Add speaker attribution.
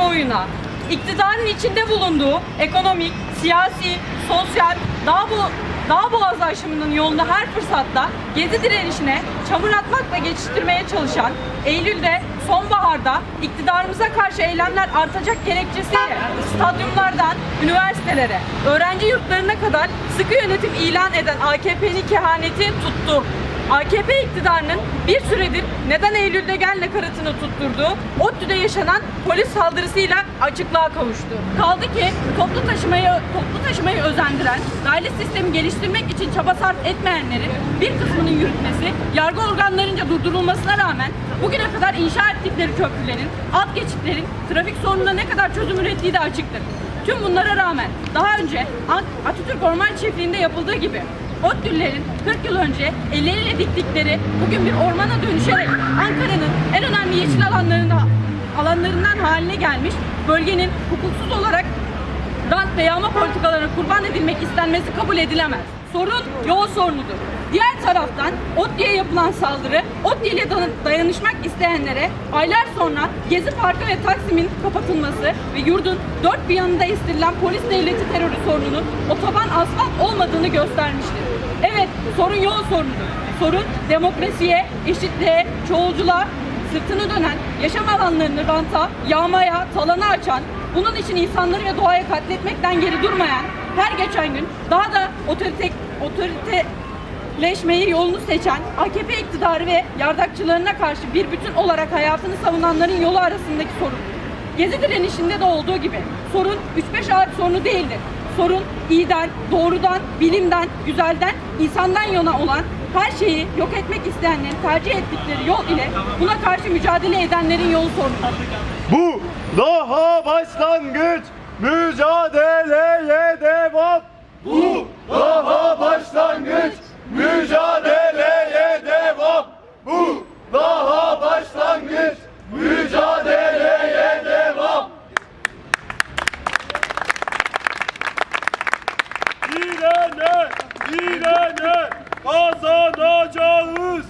Speaker 1: kamuoyuna iktidarın içinde bulunduğu ekonomik, siyasi, sosyal, daha bu daha boğaz aşımının yolunda her fırsatta gezi direnişine çamur atmakla geçiştirmeye çalışan Eylül'de sonbaharda iktidarımıza karşı eylemler artacak gerekçesiyle stadyumlardan üniversitelere, öğrenci yurtlarına kadar sıkı yönetim ilan eden AKP'nin kehaneti tuttu. AKP iktidarının bir süredir neden Eylül'de gel nakaratını tutturduğu ODTÜ'de yaşanan polis saldırısıyla açıklığa kavuştu. Kaldı ki toplu taşımayı toplu taşımayı özendiren, raylı sistemi geliştirmek için çaba sarf etmeyenlerin bir kısmının yürütmesi, yargı organlarınca durdurulmasına rağmen bugüne kadar inşa ettikleri köprülerin, alt geçitlerin trafik sorununa ne kadar çözüm ürettiği de açıktır. Tüm bunlara rağmen daha önce At- Atatürk Orman Çiftliği'nde yapıldığı gibi ODTÜ'lerin 40 yıl önce elleriyle diktikleri bugün bir ormana dönüşerek Ankara'nın en önemli yeşil alanlarında alanlarından haline gelmiş bölgenin hukuksuz olarak rant ve yağma politikalarına kurban edilmek istenmesi kabul edilemez. Sorun yol sorunudur. Diğer taraftan ODTÜ'ye yapılan saldırı, ODTÜ ile dayanışmak isteyenlere aylar sonra Gezi Parkı ve Taksim'in kapatılması ve yurdun dört bir yanında estirilen polis devleti terörü sorununun otoban asfalt olmadığını göstermiştir. Evet, sorun yol sorunudur. Sorun demokrasiye, eşitliğe, çoğulculuğa, sırtını dönen, yaşam alanlarını ranta, yağmaya, talana açan, bunun için insanları ve doğayı katletmekten geri durmayan, her geçen gün daha da otorite, otoriteleşmeyi yolunu seçen AKP iktidarı ve yardakçılarına karşı bir bütün olarak hayatını savunanların yolu arasındaki sorun. Gezi direnişinde de olduğu gibi sorun 3-5 ağaç sorunu değildir. Sorun iyiden, doğrudan, bilimden, güzelden, insandan yana olan her şeyi yok etmek isteyenlerin tercih ettikleri yol ile buna karşı mücadele edenlerin yolu sorunudur.
Speaker 2: Bu daha başlangıç mücadeleye devam. Bu daha başlangıç mücadeleye devam. Bu daha başlangıç mücadeleye devam. Direne, direne kazanacağız.